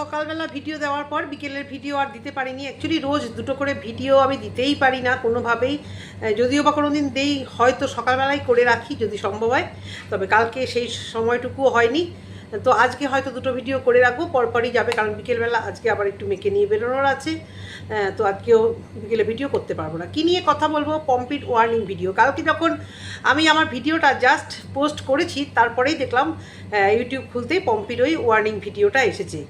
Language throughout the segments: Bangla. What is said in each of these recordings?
সকালবেলা ভিডিও দেওয়ার পর বিকেলের ভিডিও আর দিতে পারিনি। অ্যাকচুয়ালি রোজ দুটো করে ভিডিও আমি দিতেই পারি না কোনোভাবেই। যদিও বা কোনো দিন দেই, হয়তো সকালবেলাই করে রাখি যদি সম্ভব হয়। তবে কালকে সেই সময়টুকুও হয়নি। তো আজকে হয়তো দুটো ভিডিও করে রাখব, পরপরই যাবে, কারণ বিকেলবেলা আজকে আবার একটু মেয়েকে নিয়ে বেরোনোর আছে। তো আজকেও বিকেলে ভিডিও করতে পারব না। কী নিয়ে কথা বলব? পম্পিট ওয়ার্নিং ভিডিও কালকে যখন আমি আমার ভিডিওটা জাস্ট পোস্ট করেছি, তারপরেই দেখলাম ইউটিউব খুলতেই পম্পির ওই ওয়ার্নিং ভিডিওটা এসেছে।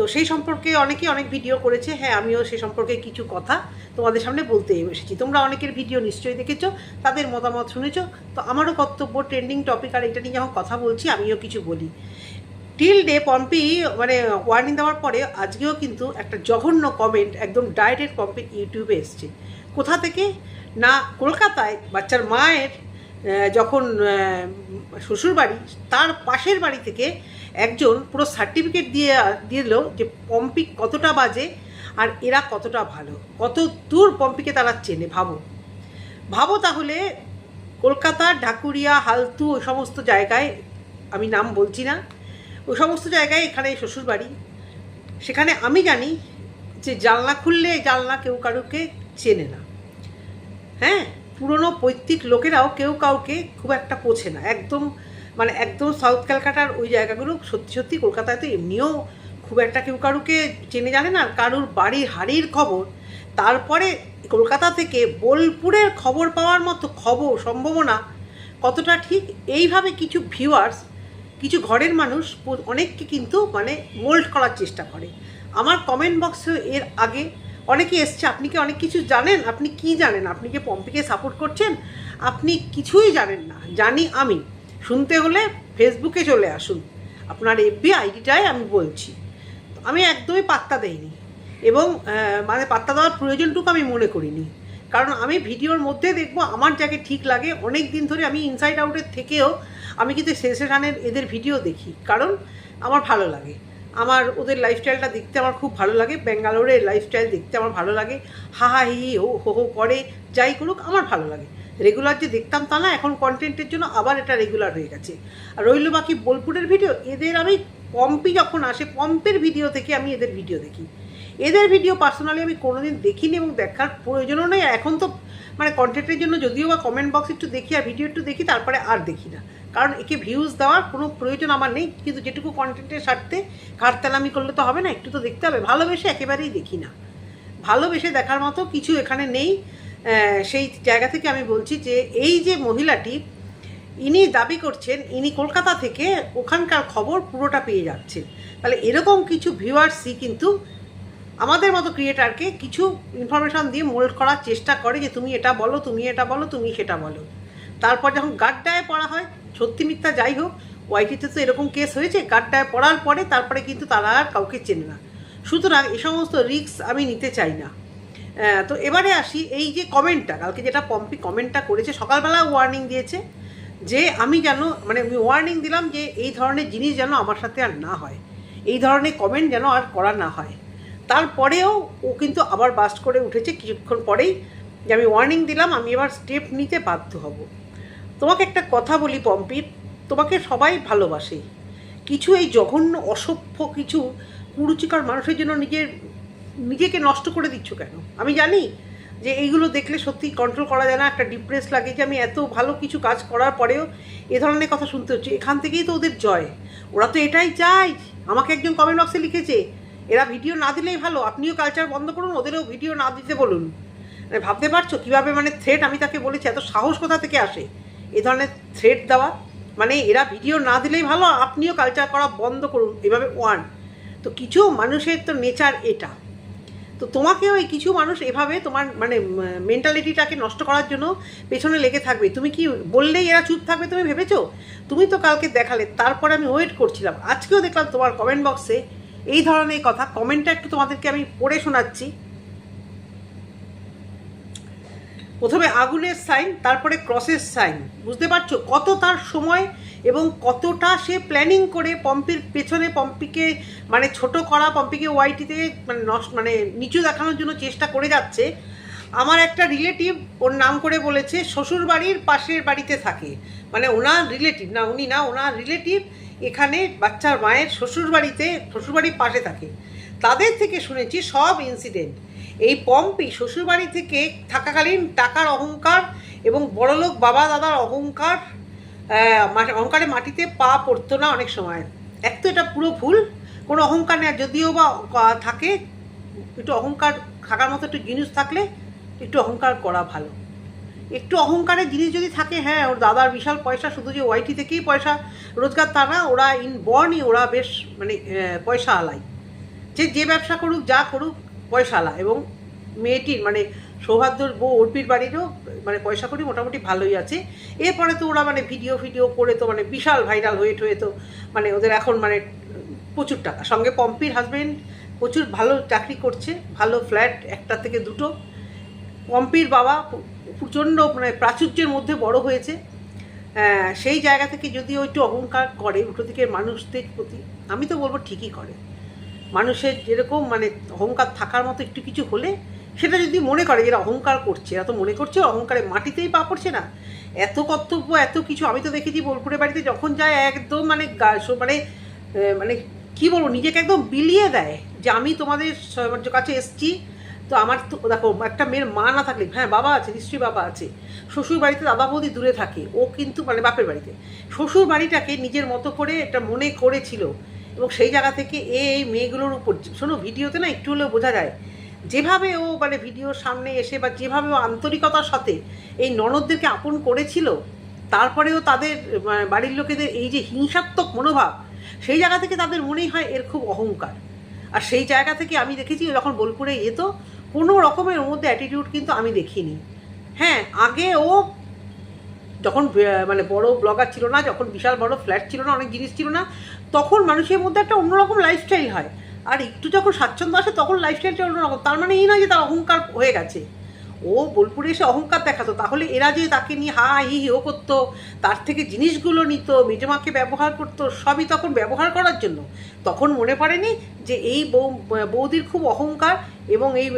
তো সেই সম্পর্কে অনেকেই অনেক ভিডিও করেছে। হ্যাঁ আমিও সেই সম্পর্কে কিছু কথা তোমাদের সামনে বলতে এসেছি। তোমরা অনেকের ভিডিও নিশ্চয়ই দেখেছ, তাদের মতামত শুনেছো। তো আমারও কর্তব্য ট্রেন্ডিং টপিক আর এটা নিয়ে যখন কথা বলছি, আমিও কিছু বলি। টিল ডে পম্পি মানে ওয়ার্নিং দেওয়ার পরে আজকেও কিন্তু একটা জঘন্য কমেন্ট একদম ডাইরেক্ট কমেন্ট ইউটিউবে এসছে। কোথা থেকে? না, কলকাতায় বাচ্চার মায়ের যখন শ্বশুরবাড়ি, তার পাশের বাড়ি থেকে একজন পুরো সার্টিফিকেট দিয়ে দিল যে পম্পি কতটা বাজে আর এরা কতটা ভালো। কত দূর পম্পিকে তারা চেনে, ভাবো। ভাবো তাহলে কলকাতা, ঢাকুরিয়া, হালতু ওই সমস্ত জায়গায়, আমি নাম বলছি না, ওই সমস্ত জায়গায় এখানে শ্বশুরবাড়ি। সেখানে আমি জানি যে জানলা খুললে জানলা কেউ কারুকে চেনে না। হ্যাঁ? পুরনো পৈতৃক লোকেরাও কেউ কাউকে খুব একটা পোছে না। একদম মানে একদম সাউথ ক্যালকাটার ওই জায়গাগুলো সত্যি সত্যি কলকাতায় তো এমনিও খুব একটা কেউ কারুকে চেনে জানে না। কারুর বাড়ির হাড়ির খবর, তারপরে কলকাতা থেকে বোলপুরের খবর পাওয়ার মতো খবর, সম্ভাবনা কতটা ঠিক, এইভাবে কিছু ভিউয়ার্স কিছু ঘরের মানুষ অনেককে কিন্তু মানে মোল্ড করার চেষ্টা করে। আমার কমেন্ট বক্সে এর আগে অনেকে এসছে, আপনি কি অনেক কিছু জানেন? আপনি কি জানেন? আপনি কি পম্পিকে সাপোর্ট করছেন? আপনি কিছুই জানেন না। জানি আমি। শুনতে হলে ফেসবুকে চলে আসুন। আপনার এফবি আইডিটাই আমি বলছি। আমি একদমই পাত্তা দেইনি। এবং মানে পাত্তা দেওয়ার প্রয়োজনটুকু আমি মনে করিনি। কারণ আমি ভিডিওর মধ্যে দেখব আমার যাকে ঠিক লাগে অনেক দিন ধরে আমি ইনসাইড আউটের থেকেও আমি কিন্তু সেশনের এদের ভিডিও দেখি। কারণ আমার ভালো লাগে। আমার ওদের লাইফস্টাইলটা দেখতে আমার খুব ভালো লাগে। ব্যাঙ্গালোরের লাইফস্টাইল দেখতে আমার ভালো লাগে। হি হি, হো হো হো করে যাই করুক আমার ভালো লাগে। রেগুলার যে দেখতাম তা না, এখন কন্টেন্টের জন্য আবার এটা রেগুলার হয়ে গেছে। আর রইল বাকি বোলপুরের ভিডিও এদের আমি পম্পি যখন আসে পম্পের ভিডিও থেকে আমি এদের ভিডিও দেখি। এদের ভিডিও পার্সোনালি আমি কোনোদিন দেখিনি এবং দেখার প্রয়োজনও নেই। এখন তো মানে কন্টেন্টের জন্য যদিও বা কমেন্ট বক্স একটু দেখি আর ভিডিও একটু দেখি, তারপরে আর দেখি না। কারণ একে ভিউজ দেওয়ার কোনো প্রয়োজন আমার নেই, কিন্তু যেটুকু কন্টেন্টের স্বার্থে ঘাটতালামি করলে তো হবে না, একটু তো দেখতে হবে। ভালোবেসে একেবারেই দেখি না। ভালোবেসে দেখার মতো কিছু এখানে নেই। সেই জায়গা থেকে আমি বলছি যে এই যে মহিলাটি, ইনি দাবি করছেন ইনি কলকাতা থেকে ওখানকার খবর পুরোটা পেয়ে যাচ্ছেন। তাহলে এরকম কিছু ভিউয়ার্সই কিন্তু আমাদের মতো ক্রিয়েটারকে কিছু ইনফরমেশন দিয়ে মোল্ড করার চেষ্টা করে যে তুমি এটা বলো, তুমি এটা বলো, তুমি সেটা বলো। তারপর যখন গাড্ডায় পড়া হয়, সত্যি মিথ্যা যাই হোক ওয়াইটিতে তো এরকম কেস হয়েছে, গাড্ডায় পড়ার পরে তারপরে কিন্তু তারা আর কাউকে চেনে না। সুতরাং এই সমস্ত রিস্ক আমি নিতে চাই না। তো এবারে আসি এই যে কমেন্টটা কালকে যেটা পম্পি কমেন্টটা করেছে, সকালবেলা ওয়ার্নিং দিয়েছে যে আমি যেন মানে আমি ওয়ার্নিং দিলাম যে এই ধরনের জিনিস যেন আমার সাথে আর না হয়। এই ধরনের কমেন্ট যেন আর করা না হয়। তারপরেও ও কিন্তু আবার বাস্ট করে উঠেছে কিছুক্ষণ পরেই যে আমি ওয়ার্নিং দিলাম, আমি এবার স্টেপ নিতে বাধ্য হব। তোমাকে একটা কথা বলি পম্পির তোমাকে সবাই ভালোবাসে। কিছু এই জঘন্য, অসভ্য কিছু কুরুচিকর মানুষের জন্য নিজের নিজেকে নষ্ট করে দিচ্ছ কেন? আমি জানি যে এইগুলো দেখলে সত্যি কন্ট্রোল করা যায় না, একটা ডিপ্রেস লাগে যে আমি এত ভালো কিছু কাজ করার পরেও এ ধরনের কথা শুনতে হচ্ছে। এখান থেকেই তো ওদের জয়। ওরা তো এটাই চায়। আমাকে একজন কমেন্ট বক্সে লিখেছে, এরা ভিডিও না দিলেই ভালো। আপনিও কালচার বন্ধ করুন, ওদেরও ভিডিও না দিতে বলুন। মানে ভাবতে পারছ কীভাবে মানে থ্রেট আমি তাকে বলেছি, এত সাহস কোথা থেকে আসে? এ ধরনের থ্রেট দেওয়া। মানে এরা ভিডিও না দিলেই ভালো, আপনিও কালচার করা বন্ধ করুন। এভাবে ওয়ান তো কিছু মানুষের তো নেচার এটা। তো তোমাকেও এই কিছু মানুষ এভাবে তোমার মানে মেন্টালিটিটাকে নষ্ট করার জন্য পেছনে লেগে থাকবে। তুমি কি বললেই এরা চুপ থাকবে তুমি ভেবেছো? তুমি তো কালকে দেখালে, তারপরে আমি ওয়েট করছিলাম। আজকেও দেখলাম তোমার কমেন্ট বক্সে এই ধরনের কথা। কমেন্টটা একটু তোমাদেরকে আমি পড়ে শোনাচ্ছি। প্রথমে আগুনের সাইন তারপরে ক্রসের সাইন বুঝতে পারছ? কত তার সময় এবং কতটা সে প্ল্যানিং করে পম্পির পেছনে পম্পিকে মানে ছোট করা পম্পিকে ওয়াইটিতে মানে নষ্ট মানে নিচু দেখানোর জন্য চেষ্টা করে যাচ্ছে। আমার একটা রিলেটিভ ওর নাম করে বলেছে, শ্বশুর বাড়ির পাশের বাড়িতে থাকে। মানে ওনার রিলেটিভ না উনি না, ওনার রিলেটিভ এখানে বাচ্চার মায়ের শ্বশুর বাড়িতে, শ্বশুর বাড়ির পাশে থাকে। তাদের থেকে শুনেছি সব ইনসিডেন্ট এই পম্পি শ্বশুরবাড়ি থেকে থাকাকালীন টাকার অহংকার এবং বড়লোক বাবা দাদার অহংকার অহংকারে মাটিতে পা পড়তো না অনেক সময়। এক তো এটা পুরো ভুল, কোনো অহংকার নেই। যদিও বা থাকে, একটু অহংকার থাকার মতো একটু জিনিস থাকলে একটু অহংকার করা ভালো। একটু অহংকারের জিনিস যদি থাকে হ্যাঁ ওর দাদার বিশাল পয়সা, শুধু যে ওয়াইটি থেকেই পয়সা রোজগার, তা না, ওরা ইন বর্নই ওরা বেশ মানে পয়সা আলাই। যে যে ব্যবসা করুক, যা করুক, পয়সা আলা এবং মেয়েটির মানে সৌহার্দ্যর বউ অর্পির বাড়িরও মানে পয়সা করি মোটামুটি ভালোই আছে। এরপরে তো ওরা মানে ভিডিও ভিডিও করে তো মানে বিশাল ভাইরাল হয়ে টয়ে তো মানে ওদের এখন মানে প্রচুর টাকা। সঙ্গে পম্পির হাজবেন্ড প্রচুর ভালো চাকরি করছে, ভালো ফ্ল্যাট একটা থেকে দুটো। পম্পির বাবা প্রচণ্ড মানে প্রাচুর্যের মধ্যে বড় হয়েছে। সেই জায়গা থেকে যদি একটু অহংকার করে, উল্টো দিকের মানুষদের প্রতি, আমি তো বলব ঠিকই করে। মানুষের যেরকম মানে অহংকার থাকার মতো একটু কিছু হলে সেটা যদি মনে করে যেটা অহংকার করছে, এরা তো মনে করছে অহংকারে মাটিতেই পা পড়ছে না। এত কর্তব্য, এত কিছু আমি তো দেখেছি বোলপুরের বাড়িতে যখন যায় একদম মানে মানে মানে কি বলব, নিজেকে একদম বিলিয়ে দেয় যে আমি তোমাদের কাছে এসছি। তো আমার তো, দেখো, একটা মেয়ের মা না থাকলে হ্যাঁ বাবা আছে, নিশ্চয়ই বাবা আছে। শ্বশুর বাড়িতে দাদা বৌদি দূরে থাকে, ও কিন্তু মানে বাপের বাড়িতে। শ্বশুর বাড়িটাকে নিজের মতো করে এটা মনে করেছিল এবং সেই জায়গা থেকে এই মেয়েগুলোর উপর, শোনো, ভিডিওতে না একটু হলেও বোঝা যায় যেভাবে ও মানে ভিডিওর সামনে এসে বা যেভাবে ও আন্তরিকতার সাথে এই ননদদেরকে আপন করেছিল, তারপরেও তাদের বাড়ির লোকেদের এই যে হিংসাত্মক মনোভাব, সেই জায়গা থেকে তাদের মনেই হয় এর খুব অহংকার। আর সেই জায়গা থেকে আমি দেখেছি যখন বোলপুরে যেত কোনো রকমের ওর মধ্যে অ্যাটিটিউড কিন্তু আমি দেখিনি। হ্যাঁ আগে ও যখন মানে বড় ব্লগার ছিল না, যখন বিশাল বড় ফ্ল্যাট ছিল না, অনেক জিনিস ছিল না, তখন মানুষের মধ্যে একটা অন্যরকম লাইফস্টাইল হয়। আর একটু যখন স্বাচ্ছন্দ্য আসে, তখন লাইফস্টাইলটা অন্যরকম। তার মানে এই নয় যে তার অহংকার হয়ে গেছে। ও বোলপুরে এসে অহংকার দেখাতো। তাহলে এরা যে তাকে নিয়ে হা, হি হি, ও করতো, তার থেকে জিনিসগুলো নিত, মেজমাকে ব্যবহার করতো, সবই তখন ব্যবহার করার জন্য। তখন মনে পড়েনি যে এই বউ, বৌদির খুব অহংকার এবং এই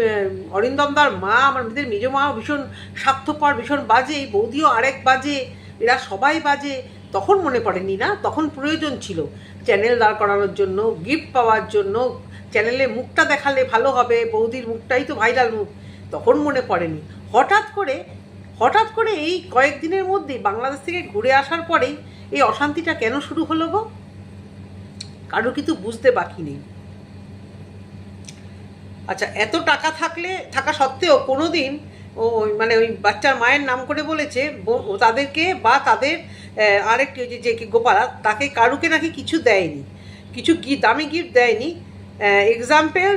অরিন্দমদার মা, আমার মেয়েদের মেজ মাও ভীষণ স্বার্থপর, ভীষণ বাজে, এই বৌদিও আরেক বাজে, এরা সবাই বাজে। তখন মনে পড়েনি না? তখন প্রয়োজন ছিল চ্যানেল দাঁড় করানোর জন্য গিফট পাওয়ার জন্য চ্যানেলে মুখটা দেখালে ভালো হবে, বৌদির মুখটাই তো ভাইরাল মুখ। তখন মনে পড়েনি। হঠাৎ করে হঠাৎ করে এই কয়েকদিনের মধ্যেই বাংলাদেশ থেকে ঘুরে আসার পরেই এই অশান্তিটা কেন শুরু হলো গো? কারোর কিন্তু বুঝতে বাকি নেই। আচ্ছা এত টাকা থাকলে, থাকা সত্ত্বেও কোনো দিন ও মানে ওই বাচ্চার মায়ের নাম করে বলেছে তাদেরকে বা তাদের আরেকটি ওই যে যে গোপালা, তাকে কারুকে নাকি কিছু দেয়নি, কিছু দামি গিফট দেয়নি এক্সাম্পেল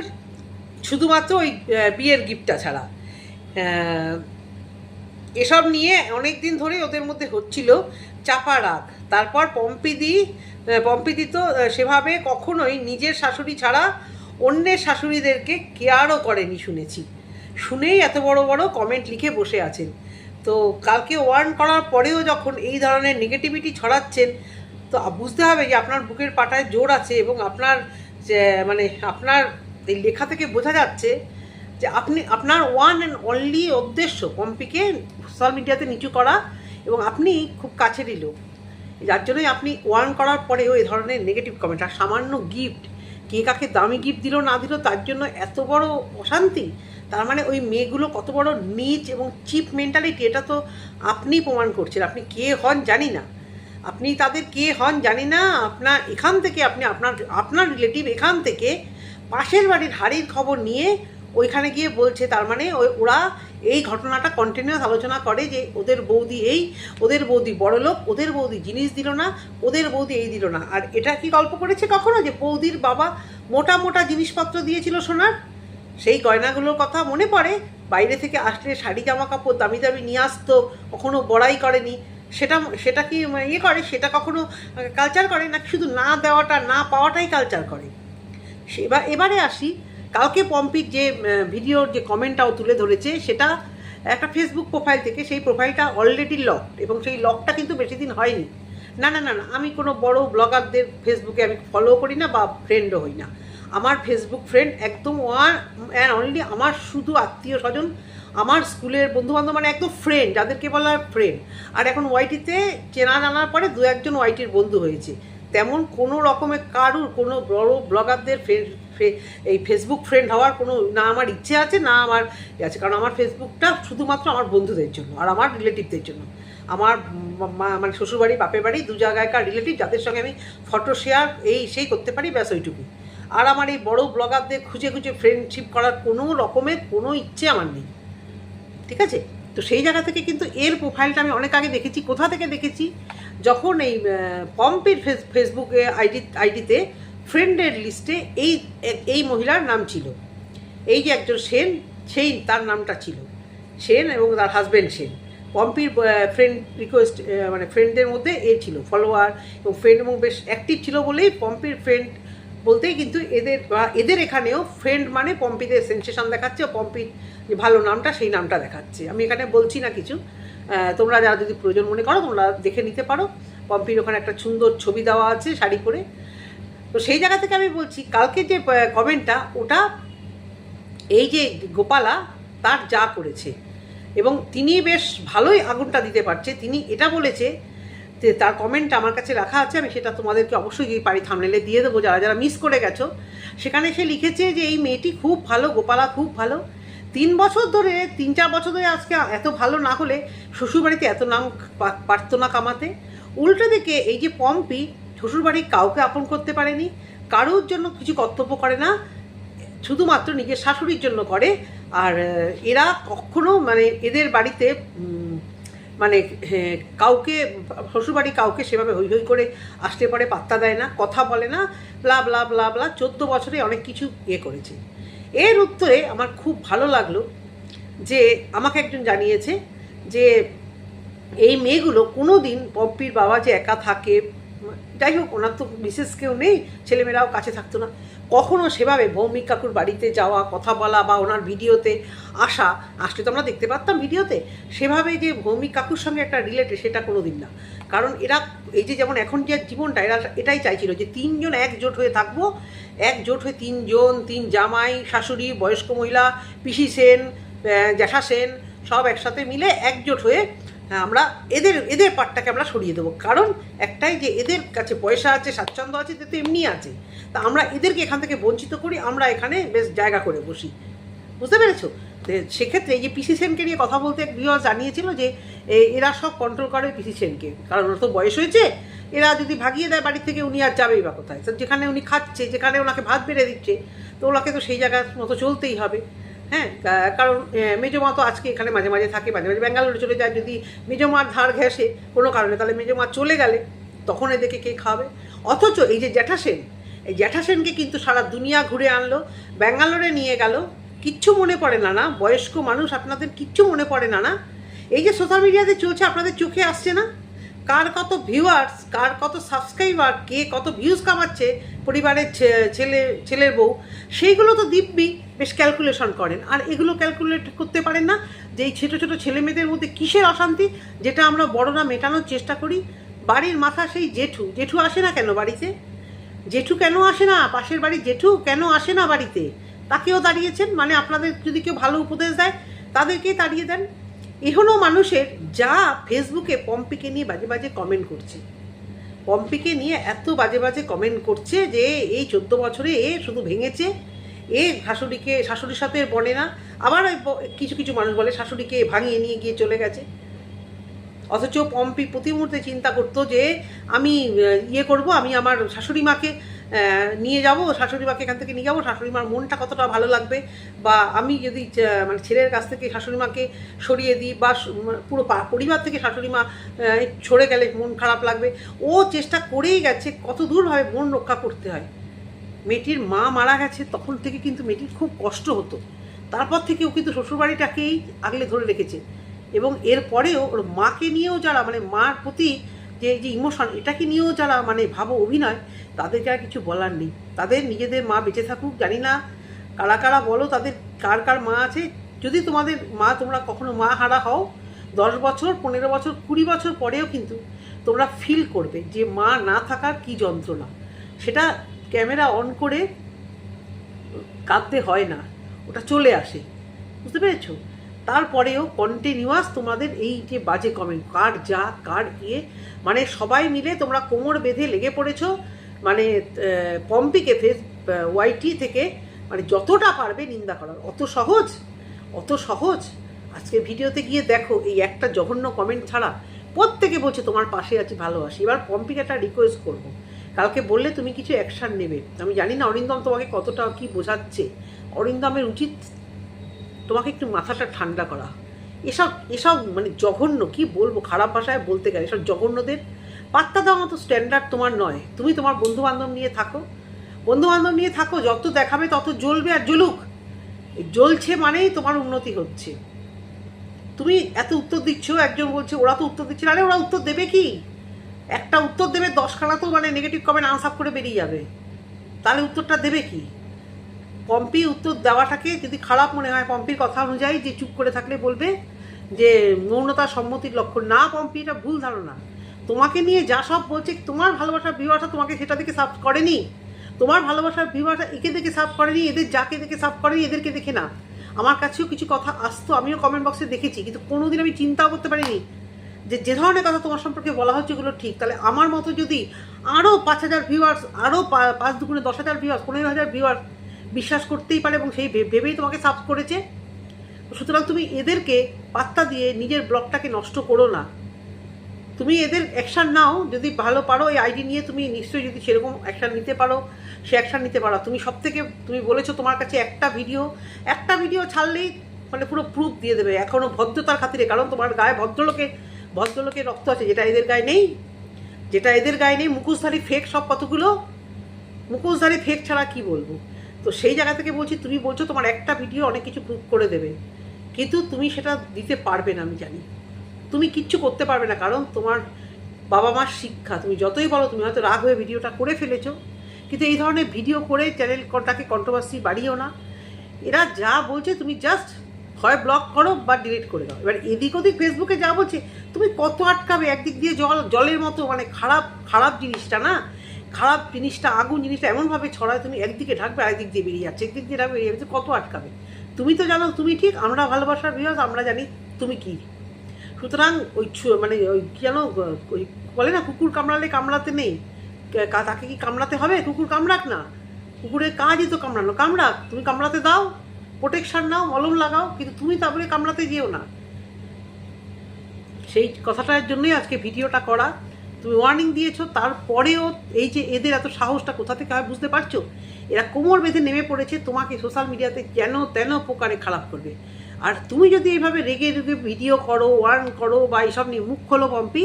শুধুমাত্র ওই বিয়ের গিফটটা ছাড়া। এসব নিয়ে অনেক দিন ধরে ওদের মধ্যে হচ্ছিল চাপা রাগ। তারপর পম্পিদি পম্পিদি তো সেভাবে কখনোই নিজের শাশুড়ি ছাড়া অন্যের শাশুড়িদেরকে কেয়ারও করেনি শুনেছি। শুনেই এত বড় বড় কমেন্ট লিখে বসে আছেন। তো কালকে ওয়ার্ন করার পরেও যখন এই ধরনের নেগেটিভিটি ছড়াচ্ছেন, তো বুঝতে হবে যে আপনার বুকের পাটায় জোর আছে এবং আপনার মানে আপনার এই লেখা থেকে বোঝা যাচ্ছে যে আপনি, আপনার ওয়ান অ্যান্ড অনলি উদ্দেশ্য পম্পিকে সোশ্যাল মিডিয়াতে নিচু করা এবং আপনি খুব কাছেরই লোক। যার জন্যই আপনি ওয়ার্ন করার পরেও এই ধরনের নেগেটিভ কমেন্ট আর সামান্য গিফট কে কাকে দামি গিফট দিল না দিল তার জন্য এত বড় অশান্তি। তার মানে ওই মেয়েগুলো কত বড় নিচ এবং চিপ মেন্টালিটি, এটা তো আপনি প্রমাণ করছেন। আপনি কে হন জানি না। আপনি তাদের কে হন জানি না। আপনার এখান থেকে আপনি আপনার আপনার রিলেটিভ এখান থেকে পাশের বাড়ির হাড়ির খবর নিয়ে ওইখানে গিয়ে বলছে, তার মানে ওই, ওরা এই ঘটনাটা কন্টিনিউয়াস আলোচনা করে যে ওদের বৌদি এই, ওদের বৌদি বড় লোক, ওদের বৌদি জিনিস দিল না, ওদের বৌদি এই দিল না। আর এটা কি গল্প করেছে কখনো? যে বৌদির বাবা মোটা মোটা জিনিসপত্র দিয়েছিল সোনার? সেই গয়নাগুলোর কথা মনে পড়ে? বাইরে থেকে আসলে শাড়ি জামা কাপড় দামি দামি নিয়ে আসতো, কখনো বড়াই করেনি। সেটা সেটা কি ইয়ে করে? সেটা কখনো কালচার করে? না শুধু না দেওয়াটা, না পাওয়াটাই কালচার করে? এবার, এবারে আসি। কালকে পম্পির যে ভিডিওর যে কমেন্টটাও তুলে ধরেছে, সেটা একটা ফেসবুক প্রোফাইল থেকে সেই প্রোফাইলটা অলরেডি লক এবং সেই লকটা কিন্তু বেশি দিন হয়নি। না না না না, আমি কোনো বড় ব্লগারদের ফেসবুকে আমি ফলো করি না বা ফ্রেন্ডও হই না। আমার ফেসবুক ফ্রেন্ড একদম ওয়ান অ্যান্ড অনলি আমার শুধু আত্মীয় স্বজন, আমার স্কুলের বন্ধুবান্ধব মানে একদম ফ্রেন্ড যাদেরকে বলা ফ্রেন্ড আর এখন ওয়াইটিতে চেনা জানার পরে দু একজন ওয়াইটির বন্ধু হয়েছে। তেমন কোনো রকমের কারুর, কোনো বড় ব্লগারদের ফ্রেন্ড এই ফেসবুক ফ্রেন্ড হওয়ার কোনো, না আমার ইচ্ছে আছে, না আমার ইয়ে আছে। কারণ আমার ফেসবুকটা শুধুমাত্র আমার বন্ধুদের জন্য, আর আমার রিলেটিভদের জন্য। আমার মানে শ্বশুরবাড়ি, বাপের বাড়ি, দু জায়গাকার রিলেটিভ যাদের সঙ্গে আমি ফটো শেয়ার এই, সেই করতে পারি, ব্যাস ওইটুকু আর আমার এই বড় ব্লগারদের খুঁজে খুঁজে ফ্রেন্ডশিপ করার কোনো রকমের কোনো ইচ্ছে আমার নেই। ঠিক আছে? তো সেই জায়গা থেকে কিন্তু এর প্রোফাইলটা আমি অনেক আগে দেখেছি। কোথা থেকে দেখেছি? যখন এই পম্পের ফেস ফেসবুকে আইডি আইডিতে ফ্রেন্ডের লিস্টে এই এই মহিলার নাম ছিল। এই যে একজন সেন, সেই তার নামটা ছিল। সেন এবং তার হাজব্যান্ড সেন। পম্পির ফ্রেন্ড রিকোয়েস্ট মানে ফ্রেন্ডদের মধ্যে এ ছিল। ফলোয়ার এবং ফ্রেন্ড এবং বেশ অ্যাক্টিভ ছিল বলেই পম্পির ফ্রেন্ড বলতেই কিন্তু এদের এদের এখানেও ফ্রেন্ড মানে পম্পিদের সেন্সেশন দেখাচ্ছে ও পম্পির যে ভালো নামটা সেই নামটা দেখাচ্ছে। আমি এখানে বলছি না কিছু। তোমরা যারা যদি প্রয়োজন মনে করো, তোমরা দেখে নিতে পারো। পম্পির ওখানে একটা সুন্দর ছবি দেওয়া আছে শাড়ি পরে। তো সেই জায়গা থেকে আমি বলছি, কালকে যে কমেন্টটা ওটা এই যে গোপালা, তার যা করেছে। এবং তিনি বেশ ভালোই আগুনটা দিতে পারছে। তিনি এটা বলেছে তার কমেন্ট আমার কাছে রাখা আছে, আমি সেটা তোমাদেরকে অবশ্যই যদি পারি থামনেলে দিয়ে দেবো, যারা যারা মিস করে গেছো। সেখানে সে লিখেছে যে, এই মেয়েটি খুব ভালো, গোপালা খুব ভালো। তিন বছর ধরে, তিন চার বছর ধরে আজকে এত ভালো না হলে শ্বশুরবাড়িতে এত নাম পারতো না কামাতে। উল্টো দিকে এই যে পম্পি শ্বশুরবাড়ির কাউকে আপন করতে পারেনি, কারোর জন্য কিছু কর্তব্য করে না, শুধুমাত্র নিজের শাশুড়ির জন্য করে। আর, এরা কখনো মানে এদের বাড়িতে মানে কাউকে শ্বশুরবাড়ি কাউকে সেভাবে হই হই করে আসতে পরে, পাত্তা দেয় না, কথা বলে না ব্লা ব্লা ব্লা ব্লা চোদ্দ বছরে অনেক কিছু ইয়ে করেছে। এর উত্তরে আমার খুব ভালো লাগল যে, আমাকে একজন জানিয়েছে যে, এই মেয়েগুলো কোনো দিন পম্পির বাবা যে একা থাকে যাই হোক, ওনার তো বিশেষ কেউ নেই, ছেলেমেয়েরাও কাছে থাকতো না। কখনো সেভাবে ভৌমিক কাকুর বাড়িতে যাওয়া, কথা বলা বা ওনার ভিডিওতে আসা, আসলে তো আমরা দেখতে পারতাম ভিডিওতে, সেভাবে যে ভৌমিক কাকুর সঙ্গে একটা রিলেটেড সেটা কোনো দিন না। কারণ এরা, এই যে যেমন এখন যে জীবনটা, এরা এটাই চাইছিল যে তিনজন একজোট হয়ে থাকব, একজোট হয়ে তিনজন, তিন জামাই, শাশুড়ি, বয়স্ক মহিলা, পিসি সেন জ্যাঠা সেন, সব একসাথে মিলে একজোট হয়ে হ্যাঁ, আমরা এদের এদের পাটটাকে আমরা সরিয়ে দেবো। কারণ একটাই যে এদের কাছে পয়সা আছে স্বাচ্ছন্দ্য আছে তো এমনি আছে। তা আমরা এদেরকে এখান থেকে বঞ্চিত করি আমরা এখানে বেশ জায়গা করে বসি। বুঝতে পেরেছ? সেক্ষেত্রে এই যে পিসি সেনকে নিয়ে কথা বলতে এক ভিউয়ার জানিয়েছিল যে এরা সব কন্ট্রোল করে পিসি সেনকে কারণ ওর তো বয়স হয়েছে এরা যদি ভাগিয়ে দেয় বাড়ি থেকে উনি আর যাবেই বা কোথায়? যেখানে উনি খাচ্ছে যেখানে ওনাকে ভাত বেড়ে দিচ্ছে তো ওনাকে তো সেই জায়গার মতো চলতেই হবে। হ্যাঁ কারণ মেজমা তো আজকে এখানে মাঝে মাঝে থাকে, মাঝে মাঝে ব্যাঙ্গালোরে চলে যায়। যদি মেজমার ধার ঘেঁষে কোনো কারণে তাহলে মেজমা চলে গেলে তখন এদেরকে কে খাবে অথচ এই যে জ্যাঠা সেন এই জ্যাঠা সেনকে কিন্তু সারা দুনিয়া ঘুরে আনলো, ব্যাঙ্গালোরে নিয়ে গেল। কিচ্ছু মনে পড়ে না না? বয়স্ক মানুষ, আপনাদের কিচ্ছু মনে পড়ে না না? এই যে সোশ্যাল মিডিয়াতে চলছে, আপনাদের চোখে আসছে না? কার কত ভিউয়ার্স কার কত সাবস্ক্রাইবার কে কত ভিউজ কামাচ্ছে পরিবারের ছেলে, ছেলের বউ, সেইগুলো তো দিব্যি বেশ ক্যালকুলেশন করেন। আর এগুলো ক্যালকুলেট করতে পারেন না যে এই ছোটো ছোটো ছেলে মেয়েদের মধ্যে কিসের অশান্তি যেটা আমরা বড়রা মেটানোর চেষ্টা করি? বাড়ির মাথা সেই জেঠু। জেঠু আসে না কেন বাড়িতে? জেঠু কেন আসে না? পাশের বাড়ির জেঠু কেন আসে না বাড়িতে? তাকেও দাঁড়িয়েছেন? মানে আপনাদের যদি কেউ ভালো উপদেশ দেয়, তাদেরকেই তাড়িয়ে দেন। এখনও মানুষের যা ফেসবুকে পম্পিকে নিয়ে বাজে বাজে কমেন্ট করছে। পম্পিকে নিয়ে এত বাজে বাজে কমেন্ট করছে যে এই চোদ্দ বছরে এ শুধু ভেঙেছে, এ শাশুড়িকে, শাশুড়ির সাথে বনে না, আবার কিছু কিছু মানুষ বলে শাশুড়িকে ভাঙিয়ে নিয়ে গিয়ে চলে গেছে। অথচ পম্পি প্রতি মুহূর্তে চিন্তা করতো যে আমি ইয়ে করব, আমি আমার শাশুড়ি মাকে নিয়ে যাব, শাশুড়ি মাকে এখান থেকে নিয়ে যাব, শাশুড়ি মার মনটা কতটা ভালো লাগবে? বা আমি যদি মানে ছেলের কাছ থেকে শাশুড়ি মাকে সরিয়ে দিই বা পুরো পরিবার থেকে শাশুড়ি মা গেলে মন খারাপ লাগবে, ও চেষ্টা করেই গেছে কত দূরভাবে মন রক্ষা করতে হয়। মেয়েটির মা মারা গেছে তখন থেকে কিন্তু মেয়েটির খুব কষ্ট হতো। তারপর থেকে ও কিন্তু শ্বশুরবাড়িটাকেই আগলে ধরে রেখেছে। এবং এরপরেও ওর মাকে নিয়েও যারা মানে মার প্রতি যে যে ইমোশন এটাকে নিয়েও যারা মানে ভাবো অভিনয়, তাদেরকে আর কিছু বলার নেই। তাদের নিজেদের মা বেঁচে থাকুক, জানি না কারা কারা বলো, তাদের কার কার মা আছে। যদি তোমাদের মা, তোমরা কখনো মা হারা হও, দশ বছর, পনেরো বছর, কুড়ি বছর পরেও কিন্তু তোমরা ফিল করবে যে মা না থাকার কি যন্ত্রণা। সেটা ক্যামেরা অন করে কাঁদতে হয় না, ওটা চলে আসে। বুঝতে পেরেছ? তারপরেও কন্টিনিউয়াস তোমাদের এই যে বাজে কমেন্ট কার যা, কার ইয়ে মানে সবাই মিলে তোমরা কোমর বেঁধে লেগে পড়েছো মানে পম্পিকে ফেস ওয়াইটি থেকে মানে যতটা পারবে নিন্দা করার। অত সহজ? অত সহজ? আজকে ভিডিওতে গিয়ে দেখো, এই একটা জঘন্য কমেন্ট ছাড়া প্রত্যেকে বলছে, তোমার পাশে আছি, ভালোবাসি। এবার পম্পিকে একটা রিকোয়েস্ট করব। কালকে বললে তুমি কিছু অ্যাকশান নেবে। আমি জানি না অরিন্দম তোমাকে কতটা কি বোঝাচ্ছে। অরিন্দমের উচিত তোমাকে একটু মাথাটা ঠান্ডা করা। এসব এসব মানে জঘন্য, কি বলব, খারাপ ভাষায় বলতে গেলে, এসব জঘন্যদের পাত্তা দেওয়ার মতো স্ট্যান্ডার্ড তোমার নয়। তুমি তোমার বন্ধু বান্ধব নিয়ে থাকো। বন্ধু বান্ধব নিয়ে থাকো, যত দেখাবে তত জ্বলবে আর জ্বলুক। জ্বলছে মানেই তোমার উন্নতি হচ্ছে। তুমি এত উত্তর দিচ্ছ, একজন বলছে, ওরা তো উত্তর দিচ্ছে আরে, ওরা উত্তর দেবে কি? একটা উত্তর দেবে, দশখানা তো মানে নেগেটিভ কমেন্ট আনসাপ করে বেরিয়ে যাবে। তাহলে উত্তরটা দেবে কি? পম্পি উত্তর দেওয়াটাকে যদি খারাপ মনে হয়, পম্পির কথা অনুযায়ী যে চুপ করে থাকলে বলবে যে মৌনতা সম্মতির লক্ষণ। না, পম্পি, এটা ভুল ধারণা। তোমাকে নিয়ে যা সব বলছে, তোমার ভালোবাসার বিবাহটা তোমাকে সেটা দেখে সাফ করেনি। তোমার ভালোবাসার বিবাহটা একে দেখে সাফ করেনি, এদের যাকে দেখে সাফ করেনি, এদেরকে দেখে না। আমার কাছেও কিছু কথা আসতো, আমিও কমেন্ট বক্সে দেখেছি, কিন্তু কোনোদিন আমি চিন্তাও করতে পারিনি যে যে ধরনের কথা তোমার সম্পর্কে বলা হচ্ছে এগুলো ঠিক। তাহলে আমার মতো যদি আরও পাঁচ হাজার ভিউয়ার্স আরও পাঁচ দুগুণে দশ হাজার ভিউয়ার্স পনেরো হাজার ভিউয়ার্স বিশ্বাস করতেই পারে এবং সেই ভেবেই তোমাকে সাব করেছে। সুতরাং তুমি এদেরকে পাত্তা দিয়ে নিজের ব্লগটাকে নষ্ট করো না। তুমি এদের অ্যাকশান নাও, যদি ভালো পারো, এই আইডি নিয়ে তুমি নিশ্চয়ই যদি সেরকম অ্যাকশান নিতে পারো, সে অ্যাকশান নিতে পারো। তুমি সব থেকে তুমি বলেছ তোমার কাছে একটা ভিডিও একটা ভিডিও ছাড়লেই মানে পুরো প্রুফ দিয়ে দেবে। এখনও ভদ্রতার খাতিরে, কারণ তোমার গায়ে ভদ্রলোকে, ভদ্রলোকের রক্ত আছে, যেটা এদের গায়ে নেই। যেটা এদের গায়ে নেই, মুখোশধারী ফেক সব কতগুলো? মুখোশধারী ফেক ছাড়া কি বলব? তো সেই জায়গা থেকে বলছি, তুমি বলছো তোমার একটা ভিডিও অনেক কিছু প্রুভ করে দেবে। কিন্তু তুমি সেটা দিতে পারবে না, আমি জানি। তুমি কিচ্ছু করতে পারবে না, কারণ তোমার বাবা মার শিক্ষা। তুমি যতই বলো, তুমি হয়তো রাগ হয়ে ভিডিওটা করে ফেলেছো। কিন্তু এই ধরনের ভিডিও করে চ্যানেলটাকে কন্ট্রোভার্সি বাড়িও না। এরা যা বলছে, তুমি জাস্ট হয় ব্লক করো বা ডিলিট করে দাও। এবার এদিক ওদিক ফেসবুকে যা বলছে, তুমি কত আটকাবে? একদিক দিয়ে জল, জলের মতো মানে খারাপ খারাপ জিনিসটা না? খারাপ জিনিসটা, আগুন জিনিসটা এমনভাবে ছড়ায়, তুমি একদিকে ঢাকবে, আরেকদিক দিয়ে বেরিয়ে যাচ্ছে। একদিক দিয়ে ঢাকবে, বেরিয়ে যাচ্ছে, কত আটকাবে? তুমি তো জানো, তুমি ঠিক, আমরা ভালোবাসার বিভাগ আমরা জানি তুমি কি। সুতরাং ওই মানে ওই জানো, ওই বলে না, কুকুর কামড়ালে কামড়াতে নেই। তাকে কি কামড়াতে হবে? কুকুর কামড়াক না। কুকুরের কাজই তো কামড়ানো। কামড়াক, তুমি কামড়াতে দাও প্রোটেকশন নাও, মলম লাগাও, কিন্তু তুমি তারপরে কামড়াতে যেও না। সেই কথাটার জন্যই আজকে ভিডিওটা করা। তুমি ওয়ার্নিং দিয়েছ, তারপরেও এই যে এদের এত সাহসটা কোথা থেকে হয় বুঝতে পারছ? এরা কোমর বেঁধে নেমে পড়েছে, তোমাকে সোশ্যাল মিডিয়াতে যেন তেন প্রকারে খারাপ করবে। আর তুমি যদি এইভাবে রেগে রেগে ভিডিও করো ওয়ার্ন করো বা এইসব নিয়ে মুখ খোলো পম্পি,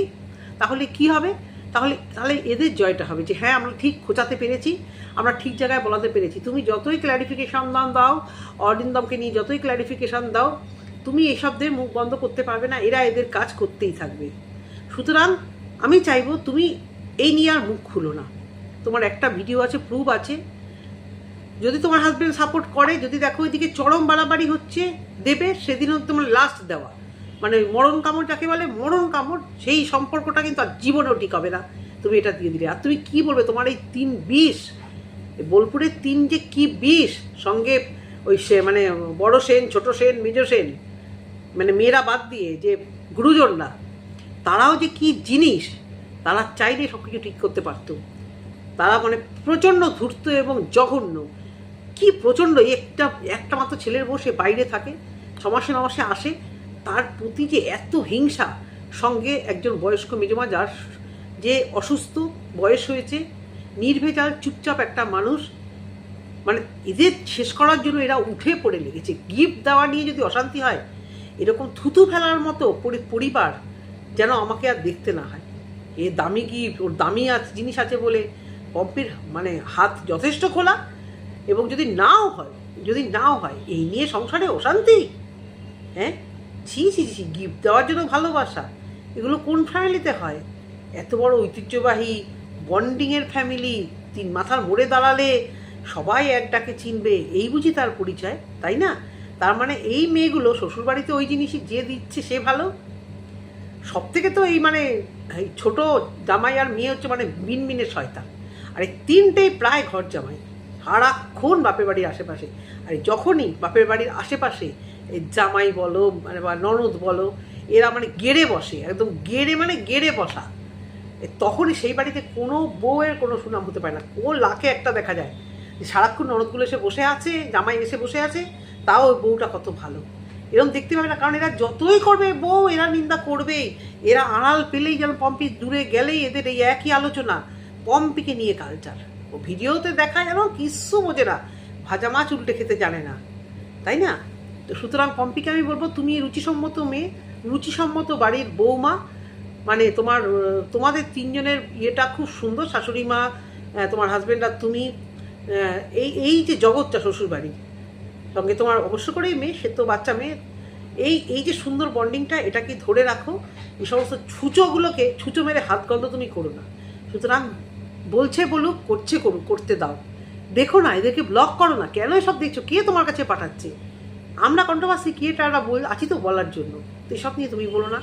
তাহলে কি হবে? তাহলে তাহলে এদের জয়টা হবে যে হ্যাঁ আমরা ঠিক খোঁচাতে পেরেছি, আমরা ঠিক জায়গায় বলাতে পেরেছি। তুমি যতই ক্ল্যারিফিকেশন দাও দাও, অরিন্দমকে নিয়ে যতই ক্ল্যারিফিকেশন দাও, তুমি এসবদের মুখ বন্ধ করতে পারবে না, এরা এদের কাজ করতেই থাকবে। সুতরাং আমি চাইব তুমি এই নিয়ে আর মুখ খুলো না। তোমার একটা ভিডিও আছে প্রুফ আছে। যদি তোমার হাজব্যান্ড সাপোর্ট করে, যদি দেখো ওইদিকে চরম বাড়াবাড়ি হচ্ছে, দেবে সেদিন তোমার লাস্ট দেওয়া। মানে মরণ কামড় যাকে বলে, মরণ কামড়, সেই সম্পর্কটা কিন্তু আর জীবনেও ঠিক হবে না। তুমি এটা দিয়ে দিলে। আর তুমি কি বলবে? তোমার এই তিন বিষ বোলপুরের তিন যে কি বিষ, সঙ্গে ওই সে মানে বড় সেন, ছোট সেন, মেজ সেন মানে মেয়েরা বাদ দিয়ে যে গুরুজনরা তারাও যে কি জিনিস, তারা চাইলে সব কিছু ঠিক করতে পারতো। তারা মানে প্রচণ্ড ধূর্ত এবং জঘন্য। কি প্রচণ্ড একটা একটা মাত্র ছেলের বসে বাইরে থাকে ছমাসে নমাসে আসে, তার প্রতি যে এত হিংসা, সঙ্গে একজন বয়স্ক মেজমা যার যে অসুস্থ বয়স হয়েছে নির্ভেজাল চুপচাপ একটা মানুষ মানে এদের শেষ করার জন্য এরা উঠে পড়ে লেগেছে। গিফট দেওয়া নিয়ে যদি অশান্তি হয়, এরকম থুতু ফেলার মতো পরি- পরিবার যেন আমাকে আর দেখতে না হয়। এ দামি গিফট ওর দামি আছে জিনিস আছে বলে পম্পির মানে হাত যথেষ্ট খোলা এবং যদি নাও হয়, যদি নাও হয়, এই নিয়ে সংসারে অশান্তি? হ্যাঁ? ছি ছি ছি গিফট দেওয়ার জন্য ভালোবাসা, এগুলো কোন ফ্যামিলিতে হয়? এত বড় ঐতিহ্যবাহী বন্ডিংয়ের ফ্যামিলি তিন মাথার মোড়ে দাঁড়ালে সবাই এক ডাকে চিনবে, এই বুঝি তার পরিচয়, তাই না? তার মানে এই মেয়েগুলো শ্বশুরবাড়িতে ওই জিনিসই যে দিচ্ছে সে ভালো? সব থেকে তো এই মানে এই ছোট জামাই আর মেয়ে হচ্ছে মানে মিনমিনের শয়তান। আর এই তিনটেই প্রায় ঘর জামাই। সারাক্ষণ বাপের বাড়ির আশেপাশে। আর যখনই বাপের বাড়ির আশেপাশে এই জামাই বলো মানে বা ননদ বলো, এরা মানে গেড়ে বসে, একদম গেড়ে মানে গেড়ে বসা। তখনই সেই বাড়িতে কোনো বউয়ের কোনো সুনাম হতে পারে না। ও লাখে একটা দেখা যায়। সারাক্ষণ ননদগুলো এসে বসে আছে, জামাই এসে বসে আছে, তাও বউটা কত ভালো। এরকম দেখতে পাবে না, কারণ এরা যতই করবে, বউ, এরা নিন্দা করবেই এরা আড়াল পেলেই যেন পম্পি দূরে গেলেই এদের এই একই আলোচনা। পম্পিকে নিয়ে কালচার ও ভিডিওতে দেখা যেন কিচ্ছু না। ভাজা মাছ উল্টে খেতে জানে না। তাই না? তো সুতরাং পম্পিকে আমি বলব, তুমি রুচিসম্মত মেয়ে, রুচিসম্মত বাড়ির বৌমা মানে তোমার, তোমাদের তিনজনের ইয়েটা খুব সুন্দর। শাশুড়ি মা তোমার হাজব্যান্ড আর তুমি এই এই যে জগৎটা শ্বশুর বাড়ির সঙ্গে তোমার অবশ্য করেই মেয়ে, সে তো বাচ্চা মেয়ে। এই এই যে সুন্দর বন্ডিংটা এটাকে ধরে রাখো? এই সমস্ত ছুঁচোগুলোকে, ছুঁচো মেরে হাত গন্ধ তুমি করো না। সুতরাং বলছে বলুক, করছে করুক, করতে দাও। দেখো না, এদেরকে ব্লক করো না। কেন এসব দেখছ কে তোমার কাছে পাঠাচ্ছে? আমরা কন্ট্রোভার্সি ক্রিয়েটাররা বল, আছি তো বলার জন্য। তো এসব নিয়ে তুমি বলো না।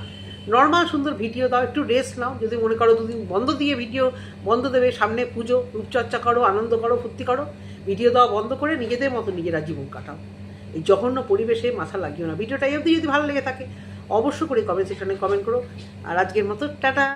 নর্মাল সুন্দর ভিডিও দাও, একটু রেস্ট নাও। যদি মনে করো দুদিন বন্ধ দিয়ে ভিডিও বন্ধ দেবে, সামনে পুজো, রূপচর্চা করো, আনন্দ করো, ফুর্তি করো। ভিডিও দেওয়া বন্ধ করে নিজেদের মতো নিজেরা জীবন কাটাও। এই জঘন্য পরিবেশে মাথা লাগিও না। ভিডিওটা এই অবধি যদি ভালো লেগে থাকে, অবশ্য করে কমেন্ট সেকশনে কমেন্ট করো। আর আজকের মতো, টাটা!